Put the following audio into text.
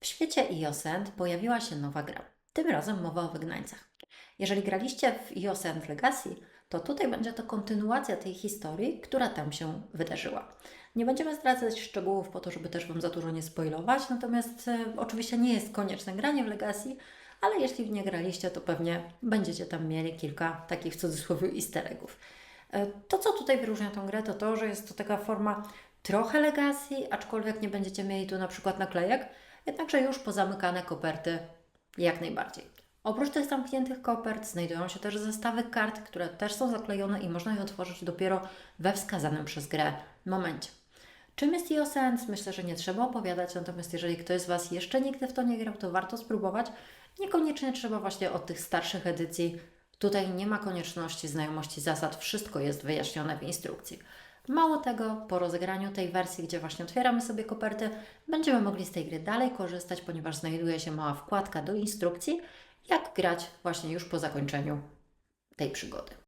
W świecie Iosend pojawiła się nowa gra. Tym razem mowa o wygnańcach. Jeżeli graliście w Iosend Legacy, to tutaj będzie to kontynuacja tej historii, która tam się wydarzyła. Nie będziemy zdradzać szczegółów po to, żeby też Wam za dużo nie spoilować, natomiast e, oczywiście nie jest konieczne granie w Legacy, ale jeśli nie graliście, to pewnie będziecie tam mieli kilka takich w cudzysłowie easter eggów. E, To, co tutaj wyróżnia tą grę, to to, że jest to taka forma trochę legacji, aczkolwiek nie będziecie mieli tu na przykład naklejek, jednakże już pozamykane koperty jak najbardziej. Oprócz tych zamkniętych kopert znajdują się też zestawy kart, które też są zaklejone i można je otworzyć dopiero we wskazanym przez grę momencie. Czym jest EOSense? Myślę, że nie trzeba opowiadać, natomiast jeżeli ktoś z Was jeszcze nigdy w to nie grał, to warto spróbować. Niekoniecznie trzeba właśnie od tych starszych edycji. Tutaj nie ma konieczności znajomości zasad, wszystko jest wyjaśnione w instrukcji. Mało tego, po rozegraniu tej wersji, gdzie właśnie otwieramy sobie koperty, będziemy mogli z tej gry dalej korzystać, ponieważ znajduje się mała wkładka do instrukcji, jak grać właśnie już po zakończeniu tej przygody.